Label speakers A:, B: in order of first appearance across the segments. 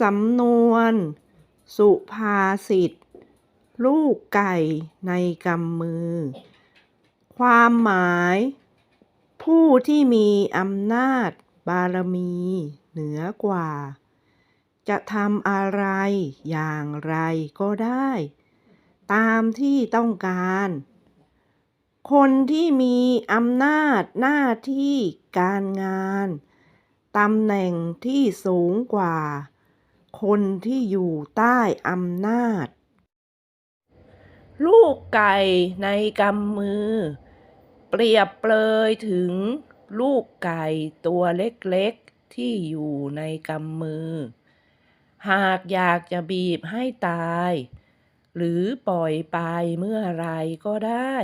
A: สำนวน สุภาษิต ลูกไก่ในกำมือ ความหมาย ผู้ที่มีอำนาจบารมีเหนือกว่า จะทำอะไรอย่างไรก็ได้ ตามที่ต้องการ คนที่มีอำนาจหน้าที่การงานตำแหน่งที่สูงกว่า คนที่อยู่ใต้อำนาจ ลูกไก่ในกำมือ เปรียบเปรยถึงลูกไก่ตัวเล็กๆที่อยู่ในกำมือ หากอยากจะบีบให้ตาย หรือปล่อยไปเมื่อไรก็ได้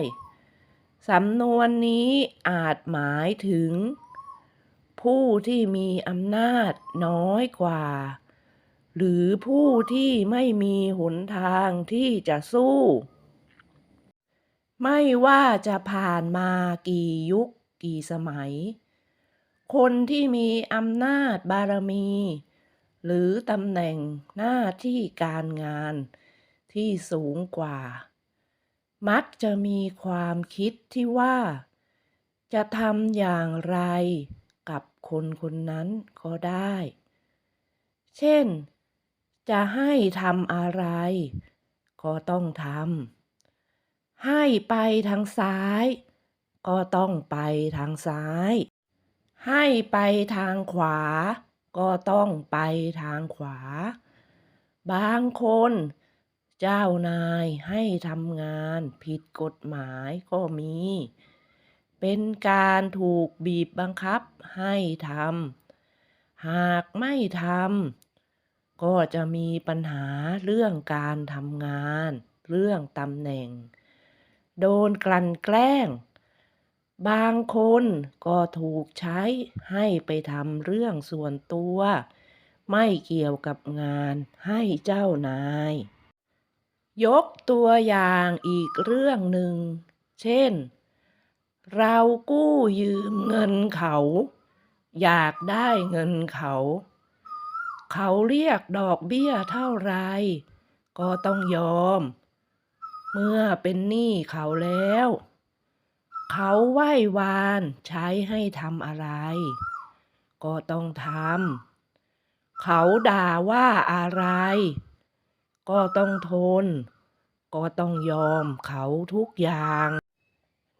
A: สำนวนนี้อาจหมายถึงผู้ที่มีอำนาจน้อยกว่า หรือผู้ที่ไม่มีหนทางที่จะสู้ ไม่ว่าจะผ่านมากี่ยุคกี่สมัย คนที่มีอำนาจบารมี หรือตำแหน่งหน้าที่การงานที่สูงกว่า มักจะมีความคิดที่ว่า จะทำอย่างไรกับคนคนนั้นก็ได้ เช่น จะให้ทำอะไร ก็ต้องทำให้ไปทางซ้าย ก็ต้องไปทางซ้าย ให้ไปทางขวา ก็ต้องไปทางขวา บางคน เจ้านายให้ทำงานผิดกฎหมายก็มี เป็นการถูกบีบบังคับให้ทำหากไม่ทำ ก็จะมีปัญหาเรื่องการทำงาน เรื่องตำแหน่ง โดนกลั่นแกล้ง บางคนก็ถูกใช้ให้ไปทำเรื่องส่วนตัว ไม่เกี่ยวกับงานให้เจ้านาย ยกตัวอย่างอีกเรื่องหนึ่ง เช่น เรากู้ยืมเงินเขา อยากได้เงินเขา เขาเรียกดอกเบี้ยเท่าไร ก็ต้องยอม เมื่อเป็นหนี้เขาแล้ว เขาไหว้วานใช้ให้ทำอะไร ก็ต้องทำเขาด่าว่าอะไร ก็ต้องทน ก็ต้องยอมเขาทุกอย่าง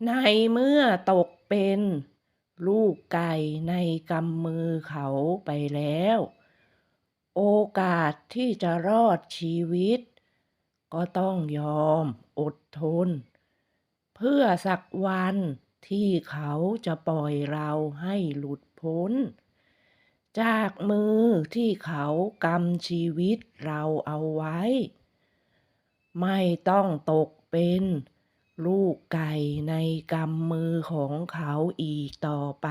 A: ในเมื่อตกเป็น ลูกไก่ในกำมือเขาไปแล้ว โอกาสที่จะรอดชีวิต ก็ต้องยอมอดทน เพื่อสักวันที่เขาจะปล่อยเราให้หลุดพ้น จากมือที่เขากำชีวิตเราเอาไว้ ไม่ต้องตกเป็นลูกไก่ในกำมือของเขาอีกต่อไป